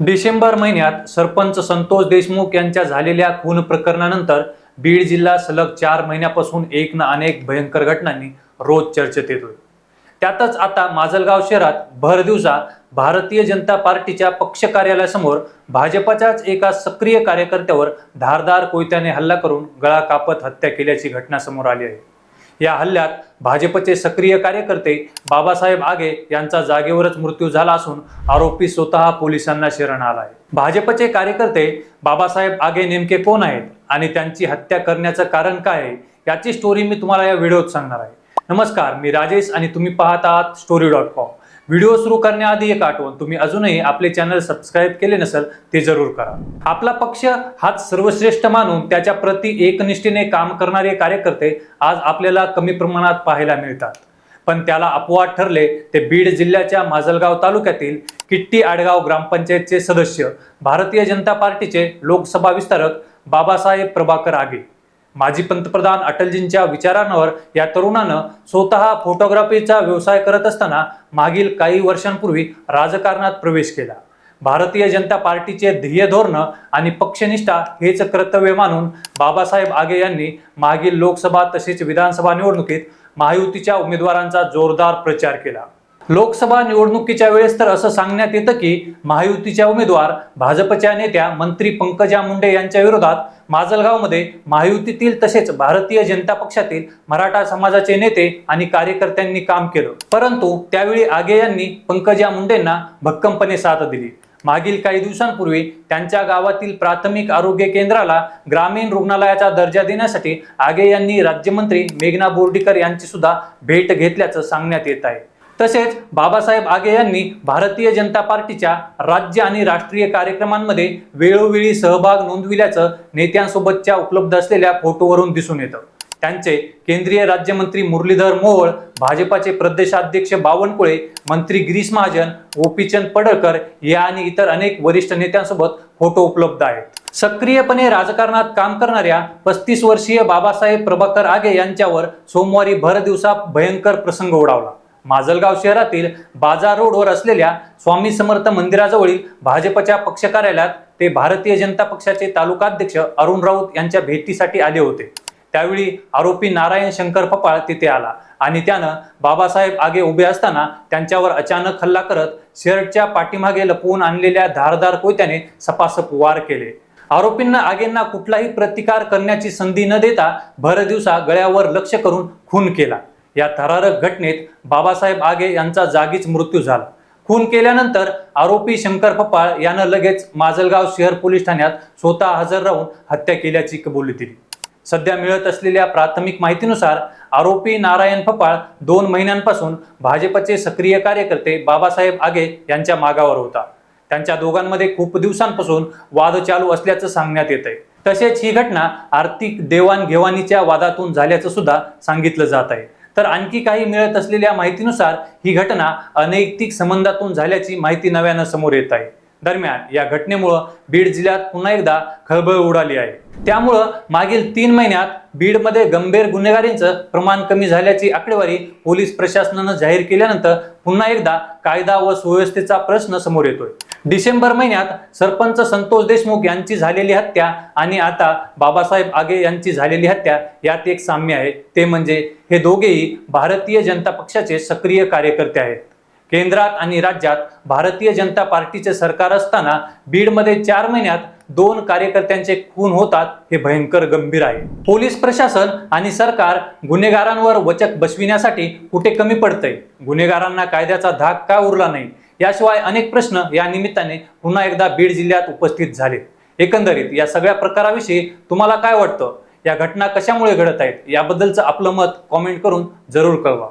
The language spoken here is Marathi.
डिसेंबर महिन्यात सरपंच संतोष देशमुख यांच्या झालेल्या खून प्रकरणानंतर बीड जिल्हा सलग चार महिन्यापासून एक ना अनेक भयंकर घटनांनी रोज चर्चेत येतोय. त्यातच आता माजलगाव शहरात भर दिवसा भारतीय जनता पार्टीच्या पक्ष कार्यालयासमोर भाजपच्याच एका सक्रिय कार्यकर्त्यावर धारदार कोयत्याने हल्ला करून गळा कापत हत्या केल्याची घटना समोर आली आहे. या हल्ल्यात भाजपचे सक्रिय कार्यकर्ते बाबासाहेब आगे यांचा जागेवरच मृत्यू झाला असून आरोपी स्वतः पोलिसांना शरण आला आहे. भाजपचे कार्यकर्ते बाबासाहेब आगे नेमके कोण आहेत आणि त्यांची हत्या करण्याचं कारण काय आहे याची स्टोरी मी तुम्हाला या व्हिडिओत सांगणार आहे. नमस्कार मी राजेश आणि तुम्ही पाहत आहात स्टोरी डॉट कॉम व्हिडिओ सुरू करण्याआधी एक आठवण तुम्ही अजूनही आपले चॅनल सबस्क्राईब केले नसेल ते जरूर करा. आपला पक्ष हाच सर्वश्रेष्ठ मानून त्याच्या प्रती एकनिष्ठेने काम करणारे कार्यकर्ते आज आपल्याला कमी प्रमाणात पाहायला मिळतात. पण त्याला अपवाद ठरले ते बीड जिल्ह्याच्या माजलगाव तालुक्यातील किट्टी आडगाव ग्रामपंचायतचे सदस्य भारतीय जनता पार्टीचे लोकसभा विस्तारक बाबासाहेब प्रभाकर आगे. माजी पंतप्रधान अटलजींच्या विचारांवर या तरुणानं स्वतः फोटोग्राफीचा व्यवसाय करत असताना मागील काही वर्षांपूर्वी राजकारणात प्रवेश केला. भारतीय जनता पार्टीचे ध्येय धोरण आणि पक्षनिष्ठा हेच कर्तव्य मानून बाबासाहेब आगे यांनी मागील लोकसभा तसेच विधानसभा निवडणुकीत महायुतीच्या उमेदवारांचा जोरदार प्रचार केला. लोकसभा निवडणुकीच्या वेळेस तर असं सांगण्यात येतं की महायुतीच्या उमेदवार भाजपच्या नेत्या मंत्री पंकजा मुंडे यांच्या विरोधात माजलगावमध्ये महायुतीतील तसेच भारतीय जनता पक्षातील मराठा समाजाचे नेते आणि कार्यकर्त्यांनी काम केलं. परंतु त्यावेळी आगे यांनी पंकजा मुंडेंना भक्कमपणे साथ दिली. मागील काही दिवसांपूर्वी त्यांच्या गावातील प्राथमिक आरोग्य केंद्राला ग्रामीण रुग्णालयाचा दर्जा देण्यासाठी आगे यांनी राज्यमंत्री मेघना बोर्डीकर यांची सुद्धा भेट घेतल्याचं सांगण्यात येत आहे. तसेच बाबासाहेब आगे यांनी भारतीय जनता पार्टीच्या राज्य आणि राष्ट्रीय कार्यक्रमांमध्ये वेळोवेळी सहभाग नोंदविल्याचं नेत्यांसोबतच्या उपलब्ध असलेल्या फोटोवरून दिसून येतं. त्यांचे केंद्रीय राज्यमंत्री मुरलीधर मोहोळ भाजपाचे प्रदेशाध्यक्ष बावनकुळे मंत्री गिरीश महाजन गोपीचंद पडळकर या आणि इतर अनेक वरिष्ठ नेत्यांसोबत फोटो उपलब्ध आहेत. सक्रियपणे राजकारणात काम करणाऱ्या पस्तीस वर्षीय बाबासाहेब प्रभाकर आगे यांच्यावर सोमवारी भर दिवसा भयंकर प्रसंग उडावला. माजलगाव शहरातील बाजार रोडवर असलेल्या स्वामी समर्थ मंदिराजवळील भाजपच्या पक्ष कार्यालयात ते भारतीय जनता पक्षाचे तालुकाध्यक्ष अरुण राऊत यांच्या भेटीसाठी आले होते. त्यावेळी आरोपी नारायण शंकर फपाळ तिथे आला आणि त्यानं बाबासाहेब आगे उभे असताना त्यांच्यावर अचानक हल्ला करत शर्टच्या पाठीमागे लपवून आणलेल्या धारदार कोयत्याने सपासप वार केले. आरोपींना आगेंना कुठलाही प्रतिकार करण्याची संधी न देता भरदिवसा गळ्यावर लक्ष करून खून केला. या थरारक घटनेत बाबासाहेब आगे यांचा जागीच मृत्यू झाला. खून केल्यानंतर आरोपी शंकर पप्पाळ यानं लगेच माजलगाव शहर पोलीस ठाण्यात स्वतः हजर राहून हत्या केल्याची कबुली दिली. सध्या मिळत असलेल्या प्राथमिक माहितीनुसार आरोपी नारायण फपाळ दोन महिन्यांपासून भाजपचे सक्रिय कार्यकर्ते बाबासाहेब आगे यांच्या मागावर होता. त्यांच्या दोघांमध्ये खूप दिवसांपासून वाद चालू असल्याचं सांगण्यात येत आहे तसेच ही घटना आर्थिक देवाणघेवाणीच्या वादातून झाल्याचं सुद्धा सांगितलं जात आहे तर आणखी काही मिळत असलेल्या माहितीनुसार ही घटना अनैतिक संबंधातून झाल्याची माहिती नव्यानं समोर येत आहे. दरम्यान या घटनेमुळं बीड जिल्ह्यात पुन्हा एकदा खळबळ उडाली आहे. त्यामुळं मागील तीन महिन्यात बीडमध्ये गंभीर गुन्हेगारींचं प्रमाण कमी झाल्याची आकडेवारी पोलीस प्रशासनानं जाहीर केल्यानंतर पुन्हा एकदा कायदा व सुव्यवस्थेचा प्रश्न समोर येतोय. डिसेंबर महिन्यात सरपंच संतोष देशमुख यांची झालेली हत्या आणि आता बाबासाहेब आगे यांची झालेली हत्या यात एक साम्य आहे. ते म्हणजे हे दोघेही भारतीय जनता पक्षाचे सक्रिय कार्यकर्ते आहेत. केंद्रात आणि राज्यात भारतीय जनता पार्टीचे सरकार असताना बीडमध्ये चार महिन्यात दोन कार्यकर्त्यांचे खून होतात हे भयंकर गंभीर आहे. पोलीस प्रशासन आणि सरकार गुन्हेगारांवर वचक बसविण्यासाठी कुठे कमी पडतंय? गुन्हेगारांना कायद्याचा धाक का उरला नाही? याशिवाय अनेक प्रश्न या निमित्ताने पुन्हा एकदा बीड जिल्ह्यात उपस्थित झाले एकंदरीत या सगळ्या प्रकाराविषयी तुम्हाला काय वाटतं? या घटना कशामुळे घडत आहेत? याबद्दलचं आपलं मत कॉमेंट करून जरूर कळवा.